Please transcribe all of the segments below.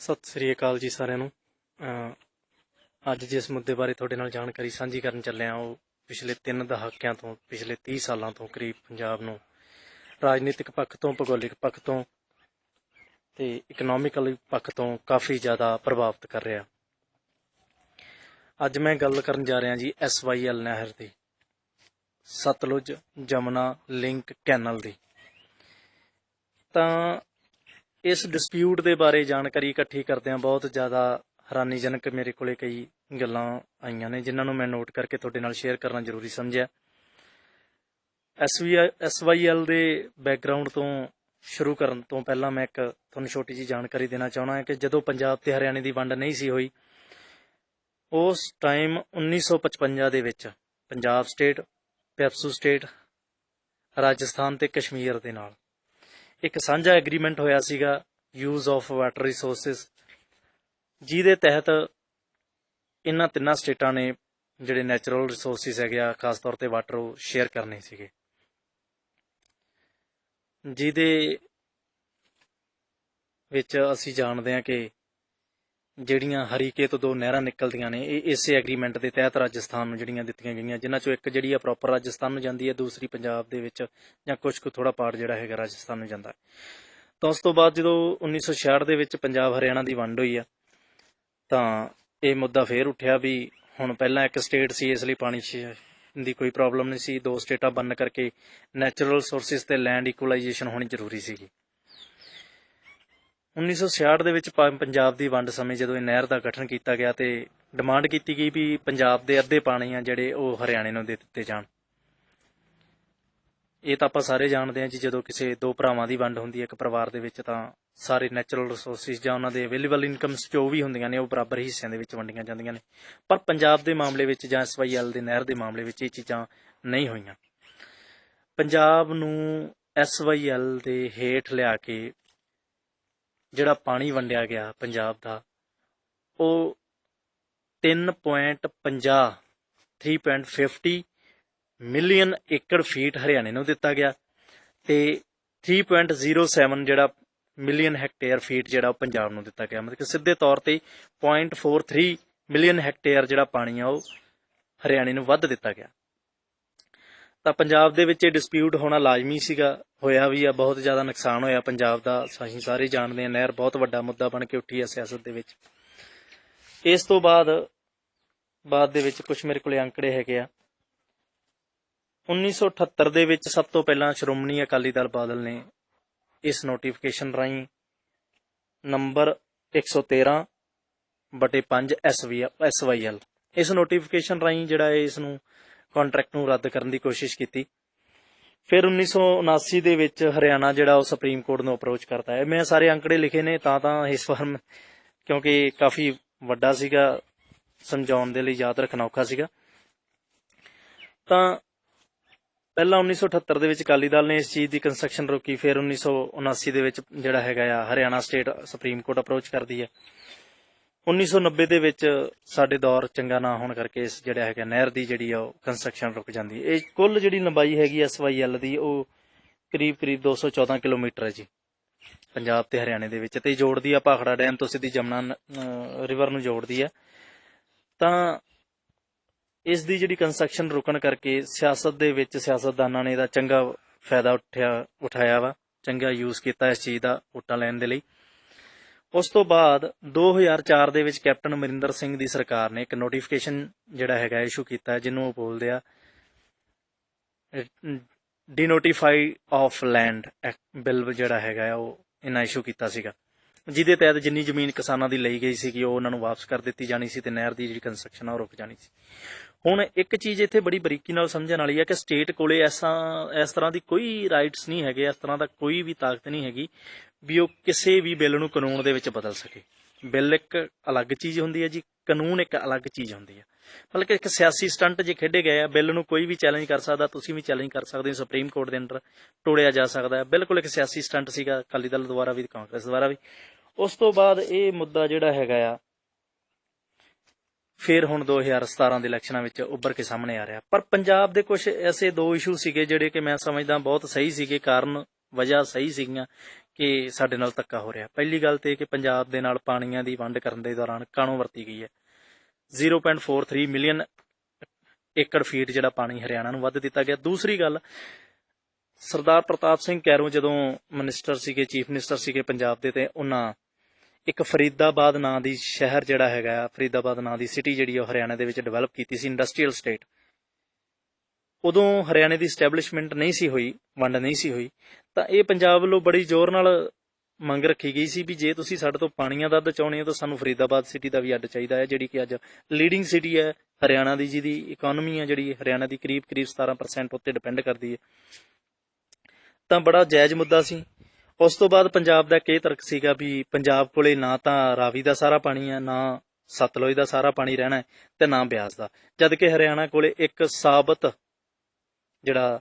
ਸਤਿ ਸ੍ਰੀ ਅਕਾਲ ਜੀ ਸਾਰਿਆਂ ਨੂੰ। ਅੱਜ ਜਿਸ ਮੁੱਦੇ ਬਾਰੇ ਤੁਹਾਡੇ ਨਾਲ ਜਾਣਕਾਰੀ ਸਾਂਝੀ ਕਰਨ ਚੱਲਿਆ ਉਹ ਪਿਛਲੇ 3 ਦਹਾਕਿਆਂ ਤੋਂ, ਪਿਛਲੇ 30 ਸਾਲਾਂ ਤੋਂ ਕਰੀਬ ਪੰਜਾਬ ਨੂੰ ਰਾਜਨੀਤਿਕ ਪੱਖ ਤੋਂ, ਭੂਗੋਲਿਕ ਪੱਖ ਤੋਂ ਤੇ ਇਕਨੋਮਿਕਲ ਪੱਖ ਤੋਂ ਕਾਫੀ ਜ਼ਿਆਦਾ ਪ੍ਰਭਾਵਿਤ ਕਰ ਰਿਹਾ। ਅੱਜ ਮੈਂ ਗੱਲ ਕਰਨ ਜਾ ਰਿਹਾ ਜੀ ਐਸਵਾਈਐਲ ਨਹਿਰ ਦੀ, ਸਤਲੁਜ ਜਮਨਾ ਲਿੰਕ ਕੈਨਲ ਦੀ। ਤਾਂ ਇਸ ਡਿਸਪਿਊਟ ਦੇ ਬਾਰੇ ਜਾਣਕਾਰੀ ਇਕੱਠੀ ਕਰਦਿਆਂ ਬਹੁਤ ਜ਼ਿਆਦਾ ਹੈਰਾਨੀਜਨਕ ਮੇਰੇ ਕੋਲੇ ਕਈ ਗੱਲਾਂ ਆਈਆਂ ਨੇ, ਜਿਨ੍ਹਾਂ ਨੂੰ ਮੈਂ ਨੋਟ ਕਰਕੇ ਤੁਹਾਡੇ ਨਾਲ ਸ਼ੇਅਰ ਕਰਨਾ ਜ਼ਰੂਰੀ ਸਮਝਿਆ। ਐਸਵਾਈਐਲ ਦੇ ਬੈਕਗ੍ਰਾਉਂਡ ਤੋਂ ਸ਼ੁਰੂ ਕਰਨ ਤੋਂ ਪਹਿਲਾਂ ਮੈਂ ਇੱਕ ਤੁਹਾਨੂੰ ਛੋਟੀ ਜੀ ਜਾਣਕਾਰੀ ਦੇਣਾ ਚਾਹਣਾ ਹਾਂ ਕਿ ਜਦੋਂ ਪੰਜਾਬ ਤੇ ਹਰਿਆਣੇ ਦੀ ਵੰਡ ਨਹੀਂ ਸੀ ਹੋਈ, ਉਸ ਟਾਈਮ 1955 ਦੇ ਵਿੱਚ ਪੰਜਾਬ ਸਟੇਟ ਪੈਪਸੂ ਸਟੇਟ ਰਾਜਸਥਾਨ ਤੇ ਕਸ਼ਮੀਰ ਦੇ ਨਾਲ। ਇੱਕ ਸਾਂਝਾ ਐਗਰੀਮੈਂਟ ਹੋਇਆ ਸੀਗਾ ਯੂਜ਼ ਆਫ ਵਾਟਰ ਰਿਸੋਰਸਸ ਜਿਹਦੇ ਤਹਿਤ ਇਹਨਾਂ ਤਿੰਨਾਂ ਸਟੇਟਾਂ ਨੇ ਜਿਹੜੇ ਨੈਚੁਰਲ ਰਿਸੋਰਸਿਸ ਹੈਗੇ ਆ, ਖਾਸ ਤੌਰ ਤੇ ਵਾਟਰ ਉਹ ਸ਼ੇਅਰ ਕਰਨੇ ਸੀਗੇ। ਜਿਹਦੇ ਵਿੱਚ ਅਸੀਂ ਜਾਣਦੇ ਹਾਂ ਕਿ ਜਿਹੜੀਆਂ ਹਰੀਕੇ ਤੋਂ ਦੋ ਨਹਿਰਾਂ ਨਿਕਲਦੀਆਂ ਨੇ, ਇਹ ਇਸੇ ਐਗਰੀਮੈਂਟ ਦੇ ਤਹਿਤ ਰਾਜਸਥਾਨ ਨੂੰ ਜਿਹੜੀਆਂ ਦਿੱਤੀਆਂ ਗਈਆਂ, ਜਿਨ੍ਹਾਂ ਚੋਂ ਇੱਕ ਜਿਹੜੀ ਆ ਪ੍ਰੋਪਰ ਰਾਜਸਥਾਨ ਨੂੰ ਜਾਂਦੀ ਹੈ, ਦੂਸਰੀ ਪੰਜਾਬ ਦੇ ਵਿੱਚ, ਜਾਂ ਕੁਝ ਕੁ ਥੋੜਾ ਪਾਰਟ ਜਿਹੜਾ ਹੈਗਾ ਰਾਜਸਥਾਨ ਨੂੰ ਜਾਂਦਾ ਹੈ। ਤਾਂ ਉਸ ਤੋਂ ਬਾਅਦ ਜਦੋਂ 1966 ਦੇ ਵਿੱਚ ਪੰਜਾਬ ਹਰਿਆਣਾ ਦੀ ਵੰਡ ਹੋਈ ਆ, ਤਾਂ ਇਹ ਮੁੱਦਾ ਫੇਰ ਉੱਠਿਆ ਵੀ ਹੁਣ ਪਹਿਲਾਂ ਇੱਕ ਸਟੇਟ ਸੀ, ਇਸ ਲਈ ਪਾਣੀ ਦੀ ਕੋਈ ਪ੍ਰੋਬਲਮ ਨਹੀਂ ਸੀ, ਦੋ ਸਟੇਟਾਂ ਬੰਨ ਕਰਕੇ ਨੈਚੁਰਲ ਸੋਰਸਿਸ ਤੇ ਲੈਂਡ ਇਕੁਲਾਈਜੇਸ਼ਨ ਹੋਣੀ ਜ਼ਰੂਰੀ ਸੀਗੀ। 1966 ਦੇ ਵਿੱਚ ਪੰ- ਪੰਜਾਬ ਦੀ ਵੰਡ ਸਮੇਂ ਜਦੋਂ ਇਹ ਨਹਿਰ ਦਾ ਗਠਨ ਕੀਤਾ ਗਿਆ ਤੇ ਡਿਮਾਂਡ ਕੀਤੀ ਗਈ ਵੀ ਪੰਜਾਬ ਦੇ ਅੱਧੇ ਪਾਣੀ ਆ ਜਿਹੜੇ ਉਹ ਹਰਿਆਣੇ ਨੂੰ ਦੇ ਦਿੱਤੇ ਜਾਣ। ਇਹ ਤਾਂ ਆਪਾਂ ਸਾਰੇ ਜਾਣਦੇ ਹਾਂ ਜੀ, ਜਦੋਂ ਕਿਸੇ ਦੋ ਭਰਾਵਾਂ ਦੀ ਵੰਡ ਹੁੰਦੀ ਹੈ, ਇੱਕ ਪਰਿਵਾਰ ਦੇ ਵਿੱਚ ਤਾਂ ਸਾਰੇ ਨੈਚੁਰਲ ਰਿਸੋਰਸਿਸ ਜਾਂ ਉਹਨਾਂ ਦੇ ਅਵੇਲੇਬਲ ਇਨਕਮਸ ਜੋ ਵੀ ਹੁੰਦੀਆਂ ਨੇ, ਉਹ ਬਰਾਬਰ ਹਿੱਸਿਆਂ ਦੇ ਵਿੱਚ ਵੰਡੀਆਂ ਜਾਂਦੀਆਂ ਨੇ। ਪਰ ਪੰਜਾਬ ਦੇ ਮਾਮਲੇ ਵਿੱਚ ਜਾਂ ਐਸਵਾਈਐਲ ਦੇ ਨਹਿਰ ਦੇ ਮਾਮਲੇ ਵਿੱਚ ਇਹ ਚੀਜ਼ਾਂ ਨਹੀਂ ਹੋਈਆਂ। ਪੰਜਾਬ ਨੂੰ ਐਸਵਾਈਐਲ ਦੇ ਹੇਠ ਲਿਆ ਕੇ ਜਿਹੜਾ ਪਾਣੀ ਵੰਡਿਆ ਗਿਆ ਪੰਜਾਬ ਦਾ, ਉਹ 3.50 3.50 ਮਿਲੀਅਨ ਏਕੜ ਫੀਟ ਹਰਿਆਣੇ ਨੂੰ ਦਿੱਤਾ ਗਿਆ ਤੇ 3.07 ਜਿਹੜਾ ਮਿਲੀਅਨ ਹੈਕਟੇਅਰ ਫੀਟ ਜਿਹੜਾ ਉਹ ਪੰਜਾਬ ਨੂੰ ਦਿੱਤਾ ਗਿਆ। ਮਤਲਬ ਕਿ ਸਿੱਧੇ ਤੌਰ ਤੇ 0.43 ਮਿਲੀਅਨ ਹੈਕਟੇਅਰ ਜਿਹੜਾ ਪਾਣੀ ਆ, ਉਹ ਹਰਿਆਣੇ ਨੂੰ ਵੱਧ ਦਿੱਤਾ ਗਿਆ। ਤਾਂ ਪੰਜਾਬ ਦੇ ਵਿੱਚ ਇਹ ਡਿਸਪਿਊਟ ਹੋਣਾ ਲਾਜ਼ਮੀ ਸੀਗਾ, ਹੋਇਆ ਵੀ ਆ, ਬਹੁਤ ਜ਼ਿਆਦਾ ਨੁਕਸਾਨ ਹੋਇਆ ਪੰਜਾਬ ਦਾ, ਅਸੀਂ ਸਾਰੇ ਜਾਣਦੇ ਹਾਂ, ਨਹਿਰ ਬਹੁਤ ਵੱਡਾ ਮੁੱਦਾ ਬਣ ਕੇ ਉੱਠੀ ਹੈ ਸਿਆਸਤ ਦੇ ਵਿੱਚ। ਇਸ ਤੋਂ ਬਾਅਦ ਬਾਅਦ ਦੇ ਵਿੱਚ ਕੁਝ ਮੇਰੇ ਕੋਲੇ ਅੰਕੜੇ ਹੈਗੇ ਆ। 1978 ਦੇ ਵਿੱਚ ਸਭ ਤੋਂ ਪਹਿਲਾਂ ਸ਼੍ਰੋਮਣੀ ਅਕਾਲੀ ਦਲ ਬਾਦਲ ਨੇ ਇਸ ਨੋਟੀਫਿਕੇਸ਼ਨ ਰਾਹੀਂ ਨੰਬਰ 113 ਬਟੇ 5 ਐਸਵੀ ਐਸਵਾਈਐਲ ਇਸ ਨੋਟੀਫਿਕੇਸ਼ਨ ਰਾਹੀਂ ਜਿਹੜਾ ਇਸ ਨੂੰ ਕੰਟਰੈਕਟ ਨੂੰ ਰੱਦ ਕਰਨ ਦੀ ਕੋਸ਼ਿਸ਼ ਕੀਤੀ। ਫਿਰ 1979 ਦੇ ਵਿੱਚ ਹਰਿਆਣਾ ਜਿਹੜਾ ਉਹ ਸੁਪਰੀਮ ਕੋਰਟ ਨੂੰ ਅਪਰੋਚ ਕਰਦਾ ਹੈ। ਮੈਂ ਸਾਰੇ ਅੰਕੜੇ ਲਿਖੇ ਨੇ, ਤਾਂ ਤਾਂ ਇਸ ਵਾਰ ਕਿਉਂਕਿ ਕਾਫੀ ਵੱਡਾ ਸੀਗਾ, ਸਮਝਾਉਣ ਦੇ ਲਈ ਯਾਦ ਰੱਖਣਾ ਔਖਾ ਸੀਗਾ। ਤਾਂ ਪਹਿਲਾਂ 1978 ਦੇ ਵਿੱਚ ਅਕਾਲੀ ਦਲ ਨੇ ਇਸ ਚੀਜ਼ ਦੀ ਕੰਸਟਰਕਸ਼ਨ ਰੋਕੀ, ਫਿਰ 1979 ਦੇ ਵਿੱਚ ਜਿਹੜਾ ਹੈਗਾ ਆ, Haryana state supreme court approach ਕਰਦੀ ਹੈ। 1990 ਦੇ ਵਿੱਚ ਸਾਡੇ ਦੌਰ ਚੰਗਾ ਨਾ ਹੋਣ ਕਰਕੇ ਇਸ ਜਿਹੜਾ ਹੈਗਾ ਨਹਿਰ ਦੀ ਜਿਹੜੀ ਆ ਉਹ ਕੰਸਟਰਕਸ਼ਨ ਰੁਕ ਜਾਂਦੀ ਹੈ। ਇਹ ਕੁੱਲ ਜਿਹੜੀ ਲੰਬਾਈ ਹੈਗੀ ਐਸਵਾਈਐਲ ਦੀ, ਉਹ ਕਰੀਬ ਕਰੀਬ 214 ਕਿਲੋਮੀਟਰ ਹੈ ਜੀ, ਪੰਜਾਬ ਤੇ ਹਰਿਆਣੇ ਦੇ ਵਿੱਚ। ਤੇ ਜੋੜਦੀ ਆ ਭਾਖੜਾ ਡੈਮ ਤੋਂ ਸਿੱਧੀ ਜਮਨਾ ਰਿਵਰ ਨੂੰ ਜੋੜਦੀ ਆ। ਤਾਂ ਇਸ ਦੀ ਜਿਹੜੀ ਕੰਸਟਰਕਸ਼ਨ ਰੁਕਣ ਕਰਕੇ ਸਿਆਸਤ ਦੇ ਵਿੱਚ ਸਿਆਸਤਦਾਨਾਂ ਨੇ ਇਹਦਾ ਚੰਗਾ ਫਾਇਦਾ ਉਠਿਆ, ਉਠਾਇਆ ਵਾ, ਚੰਗਾ ਯੂਜ਼ ਕੀਤਾ ਇਸ ਚੀਜ਼ ਦਾ ਵੋਟਾਂ ਲੈਣ ਦੇ ਲਈ। ਉਸ ਤੋਂ ਬਾਅਦ 2004 ਦੇ ਵਿੱਚ ਕੈਪਟਨ ਅਮਰਿੰਦਰ ਸਿੰਘ ਦੀ ਸਰਕਾਰ ਨੇ ਇੱਕ ਨੋਟੀਫਿਕੇਸ਼ਨ ਜਿਹੜਾ ਹੈਗਾ ਇਸ਼ੂ ਕੀਤਾ ਹੈ ਜਿਹਨੂੰ ਉਹ ਬੋਲਦੇ ਆ ਡੀਨੋਟੀਫਾਈ ਆਫ ਲੈਂਡ ਬਿੱਲ ਜਿਹੜਾ ਹੈਗਾ ਉਹ ਇਹਨਾਂ ਇਸ਼ੂ ਕੀਤਾ ਸੀਗਾ। ਜਿਹਦੇ ਤਹਿਤ ਜਿੰਨੀ ਜ਼ਮੀਨ ਕਿਸਾਨਾਂ ਦੀ ਲਈ ਗਈ ਸੀ ਕਿ ਉਹ ਉਹਨਾਂ ਨੂੰ ਵਾਪਸ ਕਰ ਦਿੱਤੀ ਜਾਣੀ ਸੀ ਤੇ ਨਹਿਰ ਦੀ ਜਿਹੜੀ ਕੰਸਟਰਕਸ਼ਨ ਆ, ਉਹ ਰੁਕ ਜਾਣੀ ਸੀ। ਹੁਣ ਇੱਕ ਚੀਜ਼ ਇੱਥੇ ਬੜੀ ਬਰੀਕੀ ਨਾਲ ਸਮਝਣ ਵਾਲੀ ਹੈ ਕਿ ਸਟੇਟ ਕੋਲੇ ਐਸਾ, ਇਸ ਤਰ੍ਹਾਂ ਦੀ ਕੋਈ ਰਾਈਟਸ ਨਹੀਂ ਹੈਗੇ, ਇਸ ਤਰ੍ਹਾਂ ਦਾ ਕੋਈ ਵੀ ਤਾਕਤ ਨਹੀਂ ਹੈਗੀ ਵੀ ਉਹ ਕਿਸੇ ਵੀ ਬਿੱਲ ਨੂੰ ਕਾਨੂੰਨ ਦੇ ਵਿੱਚ ਬਦਲ ਸਕੇ। ਬਿੱਲ ਇੱਕ ਅਲੱਗ ਚੀਜ਼ ਹੁੰਦੀ ਹੈ ਜੀ, ਕਾਨੂੰਨ ਇੱਕ ਅਲੱਗ ਚੀਜ਼ ਹੁੰਦੀ ਹੈ ਮਤਲਬ ਕਿ ਇੱਕ ਸਿਆਸੀ ਸਟੰਟ ਜੇ ਖੇਡੇ ਗਏ ਆ, ਬਿੱਲ ਨੂੰ ਕੋਈ ਵੀ ਚੈਲੰਜ ਕਰ ਸਕਦਾ, ਤੁਸੀਂ ਵੀ ਚੈਲੰਜ ਕਰ ਸਕਦੇ ਹੋ ਸੁਪਰੀਮ ਕੋਰਟ ਦੇ ਅੰਦਰ ਤੋੜਿਆ ਜਾ ਸਕਦਾ ਹੈ। ਬਿਲਕੁਲ ਇੱਕ ਸਿਆਸੀ ਸਟੰਟ ਸੀਗਾ, ਅਕਾਲੀ ਦਲ ਦੁਆਰਾ ਵੀ, ਕਾਂਗਰਸ ਦੁਆਰਾ ਵੀ। ਉਸ ਤੋਂ ਬਾਅਦ ਇਹ ਮੁੱਦਾ ਜਿਹੜਾ ਹੈਗਾ ਆ ਫਿਰ ਹੁਣ 2017 ਦੇ ਇਲੈਕਸ਼ਨਾਂ ਵਿੱਚ ਉੱਭਰ ਕੇ ਸਾਹਮਣੇ ਆ ਰਿਹਾ। ਪਰ ਪੰਜਾਬ ਦੇ ਕੁਝ ਐਸੇ ਦੋ ਇਸ਼ੂ ਸੀਗੇ ਜਿਹੜੇ ਕਿ ਮੈਂ ਸਮਝਦਾ ਬਹੁਤ ਸਹੀ ਸੀਗੇ, ਕਾਰਨ ਵਜ੍ਹਾ ਸਹੀ ਸੀਗੀਆਂ ਕਿ ਸਾਡੇ ਨਾਲ ਧੱਕਾ ਹੋ ਰਿਹਾ। ਪਹਿਲੀ ਗੱਲ ਤੇ ਕਿ ਪੰਜਾਬ ਦੇ ਨਾਲ ਪਾਣੀਆਂ ਦੀ ਵੰਡ ਕਰਨ ਦੇ ਦੌਰਾਨ ਕਾਣੋ ਵਰਤੀ ਗਈ ਹੈ? 0.43 ਮਿਲੀਅਨ ਏਕੜ ਫੀਟ ਜਿਹੜਾ ਪਾਣੀ ਹਰਿਆਣਾ ਨੂੰ ਵੱਧ ਦਿੱਤਾ ਗਿਆ। ਦੂਸਰੀ ਗੱਲ, ਸਰਦਾਰ ਪ੍ਰਤਾਪ ਸਿੰਘ ਕੈਰੋਂ ਜਦੋਂ ਮਿਨਿਸਟਰ ਸੀਗੇ ਚੀਫ ਮਿਨਿਸਟਰ ਸੀਗੇ ਪੰਜਾਬ ਦੇ ਤੇ ਉਹਨਾਂ ਇੱਕ ਫਰੀਦਾਬਾਦ ਨਾਂ ਦੀ ਸ਼ਹਿਰ ਜਿਹੜਾ ਹੈਗਾ, ਫਰੀਦਾਬਾਦ ਨਾਂ ਦੀ ਸਿਟੀ ਜਿਹੜੀ ਉਹ ਹਰਿਆਣਾ ਦੇ ਵਿੱਚ ਡਿਵੈਲਪ ਕੀਤੀ ਸੀ ਇੰਡਸਟਰੀਅਲ ਸਟੇਟ ਉਦੋਂ ਹਰਿਆਣੇ ਦੀ ਸਟੈਬਲਿਸ਼ਮੈਂਟ ਨਹੀਂ ਸੀ ਹੋਈ, ਵੰਡ ਨਹੀਂ ਸੀ ਹੋਈ, ਤਾਂ ਇਹ ਪੰਜਾਬ ਵੱਲੋਂ ਬੜੀ ਜ਼ੋਰ ਨਾਲ ਮੰਗ ਰੱਖੀ ਗਈ ਸੀ ਵੀ ਜੇ ਤੁਸੀਂ ਸਾਡੇ ਤੋਂ ਪਾਣੀਆਂ ਦਾ ਅੱਧ ਚਾਹੁੰਦੇ ਹੋ, ਤਾਂ ਸਾਨੂੰ ਫਰੀਦਾਬਾਦ ਸਿਟੀ ਦਾ ਵੀ ਅੱਡ ਚਾਹੀਦਾ ਹੈ, ਜਿਹੜੀ ਕਿ ਅੱਜ ਲੀਡਿੰਗ ਸਿਟੀ ਹੈ, ਹਰਿਆਣਾ ਦੀ ਜਿਹਦੀ ਇਕਨੋਮੀ ਹੈ, ਜਿਹੜੀ ਹਰਿਆਣਾ ਦੀ ਕਰੀਬ ਕਰੀਬ 17% ਉੱਤੇ ਡਿਪੈਂਡ ਕਰਦੀ ਹੈ। ਤਾਂ ਬੜਾ ਜਾਇਜ਼ ਮੁੱਦਾ ਸੀ। ਉਸ ਤੋਂ ਬਾਅਦ ਪੰਜਾਬ ਦਾ ਇਹ ਤਰਕ ਸੀਗਾ ਵੀ ਪੰਜਾਬ ਕੋਲੇ ਨਾ ਤਾਂ ਰਾਵੀ ਦਾ ਸਾਰਾ ਪਾਣੀ ਹੈ ਨਾ ਸਤਲੁਜ ਦਾ ਸਾਰਾ ਪਾਣੀ ਰਹਿਣਾ ਤੇ ਨਾ ਬਿਆਸ ਦਾ। ਜਦ ਕਿ ਹਰਿਆਣਾ ਕੋਲੇ ਇੱਕ ਸਾਬਤ ਜਿਹੜਾ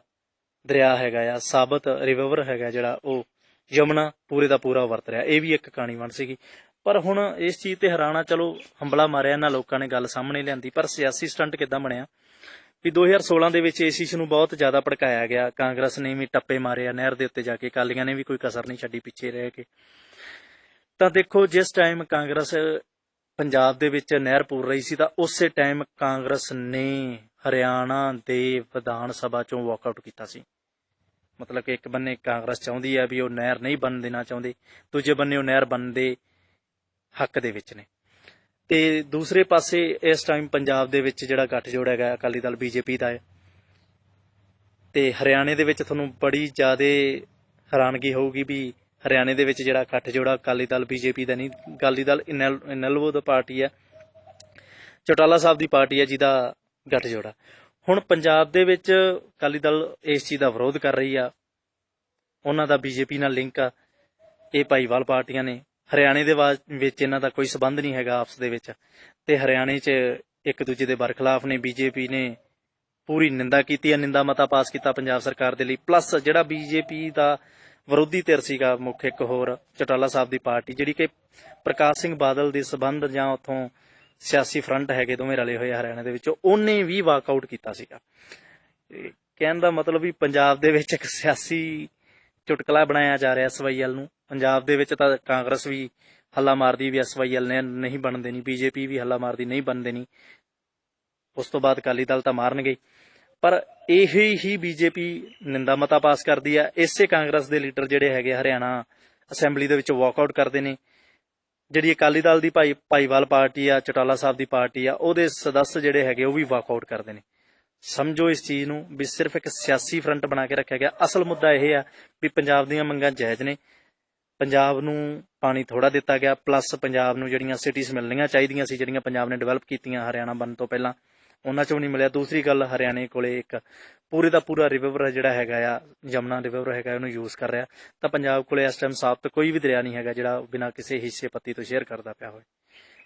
ਦਰਿਆ ਹੈਗਾ ਆ, ਸਾਬਤ ਰਿਵਰ ਹੈਗਾ ਜਿਹੜਾ, ਉਹ ਯਮੁਨਾ ਪੂਰੇ ਦਾ ਪੂਰਾ ਵਰਤ ਰਿਹਾ। ਇਹ ਵੀ ਇੱਕ ਕਹਾਣੀ ਬਣ ਸੀਗੀ। ਪਰ ਹੁਣ ਇਸ ਚੀਜ਼ ਤੇ ਹਰਾਣਾ ਚਲੋ ਹੰਬਲਾ ਮਾਰਿਆ, ਇਹਨਾਂ ਲੋਕਾਂ ਨੇ ਗੱਲ ਸਾਹਮਣੇ ਲਿਆਂਦੀ, ਪਰ ਸਿਆਸੀ ਸਟੰਟ ਕਿੱਦਾਂ ਬਣਿਆ? ਵੀ 2016 ਦੇ ਵਿੱਚ ਇਸ ਇਸ਼ੂ ਨੂੰ ਬਹੁਤ ਜ਼ਿਆਦਾ ਭੜਕਾਇਆ ਗਿਆ। ਕਾਂਗਰਸ ਨੇ ਵੀ ਟੱਪੇ ਮਾਰੇ ਆ, ਨਹਿਰ ਦੇ ਉੱਤੇ ਜਾ ਕੇ। ਕਾਲੀਆਂ ਨੇ ਵੀ ਕੋਈ ਕਸਰ ਨਹੀਂ ਛੱਡੀ ਪਿੱਛੇ ਰਹਿ ਕੇ। ਤਾਂ ਦੇਖੋ, ਜਿਸ ਟਾਈਮ ਕਾਂਗਰਸ ਪੰਜਾਬ ਦੇ ਵਿੱਚ ਨਹਿਰ ਪੂਰ ਰਹੀ ਸੀ, ਤਾਂ ਉਸੇ ਟਾਈਮ ਕਾਂਗਰਸ ਨੇ ਹਰਿਆਣਾ ਦੇ ਵਿਧਾਨ ਸਭਾ ਚੋਂ ਵਾਕਆਊਟ ਕੀਤਾ ਸੀ। ਮਤਲਬ ਕਿ ਇੱਕ ਬੰਨੇ ਕਾਂਗਰਸ ਚਾਹੁੰਦੀ ਹੈ ਵੀ ਉਹ ਨਹਿਰ ਨਹੀਂ ਬਣ ਦੇਣਾ ਚਾਹੁੰਦੇ, ਦੂਜੇ ਬੰਨੇ ਉਹ ਨਹਿਰ ਬਣਨ ਦੇ ਹੱਕ ਦੇ ਵਿੱਚ ਨੇ। ਤੇ ਦੂਸਰੇ ਪਾਸੇ ਇਸ ਟਾਈਮ ਪੰਜਾਬ ਦੇ ਵਿੱਚ ਜਿਹੜਾ ਗੱਠਜੋੜ ਹੈਗਾ, ਅਕਾਲੀ ਦਲ, ਬੀਜੇਪੀ ਦਾ ਹੈ। ਤੇ ਹਰਿਆਣੇ ਦੇ ਵਿੱਚ ਤੁਹਾਨੂੰ ਬੜੀ ਜ਼ਿਆਦਾ ਹੈਰਾਨਗੀ ਹੋਊਗੀ ਵੀ ਹਰਿਆਣੇ ਦੇ ਵਿੱਚ ਜਿਹੜਾ ਗੱਠਜੋੜਾ ਅਕਾਲੀ ਦਲ, ਬੀਜੇਪੀ ਦਾ ਨਹੀਂ। ਅਕਾਲੀ ਦਲ ਇਨੈਲ- ਇਨੈਲਵੋ ਦਾ ਪਾਰਟੀ ਹੈ। ਚੌਟਾਲਾ ਸਾਹਿਬ ਦੀ ਪਾਰਟੀ ਹੈ ਜਿਹਦਾ ਗੱਠਜੋੜਾ ਹੁਣ ਪੰਜਾਬ ਦੇ ਵਿੱਚ ਅਕਾਲੀ ਦਲ ਇਸ ਚੀਜ਼ ਦਾ ਵਿਰੋਧ ਕਰ ਰਹੀ ਆ। ਉਹਨਾਂ ਦਾ ਬੀਜੇਪੀ ਨਾਲ ਲਿੰਕ ਆ। ਇਹ ਭਾਈਵਾਲ ਪਾਰਟੀਆਂ ਨੇ। ਹਰਿਆਣੇ ਦੇ ਵਿੱਚ ਇਹਨਾਂ ਦਾ ਕੋਈ ਸਬੰਧ ਨਹੀਂ ਹੈਗਾ ਆਪਸ ਦੇ ਵਿੱਚ। ਤੇ ਹਰਿਆਣੇ 'ਚ ਇੱਕ ਦੂਜੇ ਦੇ ਬਰਖਲਾਫ ਨੇ, ਬੀਜੇਪੀ ਨੇ ਪੂਰੀ ਨਿੰਦਾ ਕੀਤੀ ਹੈ, ਨਿੰਦਾ ਮਤਾ ਪਾਸ ਕੀਤਾ ਪੰਜਾਬ ਸਰਕਾਰ ਦੇ ਲਈ। ਪਲੱਸ ਜਿਹੜਾ ਬੀਜੇਪੀ ਦਾ ਵਿਰੋਧੀ ਧਿਰ ਸੀਗਾ, ਮੁੱਖ ਇੱਕ ਹੋਰ ਚਟਾਲਾ ਸਾਹਿਬ ਦੀ ਪਾਰਟੀ, ਜਿਹੜੀ ਕਿ ਪ੍ਰਕਾਸ਼ ਸਿੰਘ ਬਾਦਲ ਦੇ ਸਬੰਧ ਜਾਂ ਉਥੋਂ ਸਿਆਸੀ ਫਰੰਟ ਹੈਗੇ, ਦੋਵੇਂ ਰਲੇ ਹੋਏ ਆ ਹਰਿਆਣਾ ਦੇ ਵਿੱਚ, ਉਹਨੇ ਵੀ ਵਾਕਆਊਟ ਕੀਤਾ ਸੀਗਾ। ਕਹਿਣ ਦਾ ਮਤਲਬ ਵੀ ਪੰਜਾਬ ਦੇ ਵਿੱਚ ਇੱਕ ਸਿਆਸੀ ਚੁਟਕਲਾ ਬਣਾਇਆ ਜਾ ਰਿਹਾ ਐਸਵਾਈਐਲ ਨੂੰ। ਪੰਜਾਬ ਦੇ ਵਿੱਚ ਤਾਂ ਕਾਂਗਰਸ ਵੀ ਹੱਲਾ ਮਾਰਦੀ ਵੀ ਐਸਵਾਈਐਲ ਨੇ, ਨਹੀਂ ਬਣ ਦੇਣੀ ਬੀਜੇਪੀ ਵੀ ਹੱਲਾ ਮਾਰਦੀ, ਨਹੀਂ ਬਣ ਦੇਣੀ ਉਸ ਤੋਂ ਬਾਅਦ ਅਕਾਲੀ ਦਲ ਤਾਂ ਮਾਰਨਗੇ। ਪਰ ਇਹੀ ਹੀ ਬੀਜੇਪੀ ਨਿੰਦਾ ਮਤਾ ਪਾਸ ਕਰਦੀ ਆ। ਇਸੇ ਕਾਂਗਰਸ ਦੇ ਲੀਡਰ ਜਿਹੜੇ ਹੈਗੇ ਹਰਿਆਣਾ ਅਸੈਂਬਲੀ ਦੇ ਵਿੱਚ ਵਾਕਆਊਟ ਕਰਦੇ ਨੇ। ਜਿਹੜੀ ਅਕਾਲੀ ਦਲ ਦੀ ਭਾਈ ਭਾਈਵਾਲ ਪਾਰਟੀ ਆ, ਚਟਾਲਾ ਸਾਹਿਬ ਦੀ ਪਾਰਟੀ ਆ, ਉਹਦੇ ਸਦੱਸ ਜਿਹੜੇ ਹੈਗੇ ਉਹ ਵੀ ਵਾਕਆਊਟ ਕਰਦੇ ਨੇ। ਸਮਝੋ ਇਸ ਚੀਜ਼ ਨੂੰ ਵੀ ਸਿਰਫ ਇੱਕ ਸਿਆਸੀ ਫਰੰਟ ਬਣਾ ਕੇ ਰੱਖਿਆ ਗਿਆ। ਅਸਲ ਮੁੱਦਾ ਇਹ ਆ ਵੀ ਪੰਜਾਬ ਦੀਆਂ ਮੰਗਾਂ ਜਾਇਜ਼ ਨੇ। ਪੰਜਾਬ ਨੂੰ ਪਾਣੀ ਥੋੜਾ ਦਿੱਤਾ ਗਿਆ ਪਲੱਸ ਪੰਜਾਬ ਨੂੰ ਜਿਹੜੀਆਂ ਸਿਟੀਜ਼ ਮਿਲਣੀਆਂ ਚਾਹੀਦੀਆਂ ਸੀ, ਜਿਹੜੀਆਂ ਪੰਜਾਬ ਨੇ ਡਿਵੈਲਪ ਕੀਤੀਆਂ ਹਰਿਆਣਾ ਬਣਨ ਤੋਂ ਪਹਿਲਾਂ, ਉਹਨਾਂ ਚੋਂ ਨਹੀਂ ਮਿਲਿਆ। ਦੂਸਰੀ ਗੱਲ, ਹਰਿਆਣੇ ਕੋਲੇ ਇੱਕ ਪੂਰੇ ਦਾ ਪੂਰਾ ਰਿਵਰ ਜਿਹੜਾ ਹੈਗਾ ਆ, ਯਮਨਾ ਰਿਵਰ ਹੈਗਾ, ਉਹਨੂੰ ਯੂਜ਼ ਕਰ ਰਿਹਾ। ਤਾਂ ਪੰਜਾਬ ਕੋਲੇ ਇਸ ਟਾਈਮ ਸਾਫ਼ ਤਾਂ ਕੋਈ ਵੀ ਦਰਿਆ ਨਹੀਂ ਹੈਗਾ ਜਿਹੜਾ ਬਿਨਾਂ ਕਿਸੇ ਹਿੱਸੇ ਪੱਤੀ ਤੋਂ ਸ਼ੇਅਰ ਕਰਦਾ ਪਿਆ ਹੋਵੇ।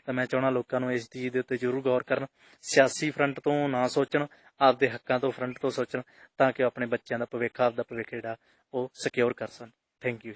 ਤਾਂ ਮੈਂ ਚਾਹਣਾ ਲੋਕਾਂ ਨੂੰ ਇਸ ਚੀਜ਼ ਦੇ ਉੱਤੇ ਜ਼ਰੂਰ ਗੌਰ ਕਰਨ, ਸਿਆਸੀ ਫਰੰਟ ਤੋਂ ਨਾ ਸੋਚਣ, ਆਪਦੇ ਹੱਕਾਂ ਤੋਂ ਫਰੰਟ ਤੋਂ ਸੋਚਣ, ਤਾਂ ਕਿ ਉਹ ਆਪਣੇ ਬੱਚਿਆਂ ਦਾ ਭਵਿੱਖ, ਆਪਦਾ ਭਵਿੱਖ ਜਿਹੜਾ ਉਹ ਸਿਕਿਉਰ ਕਰ ਸਕਣ। Thank you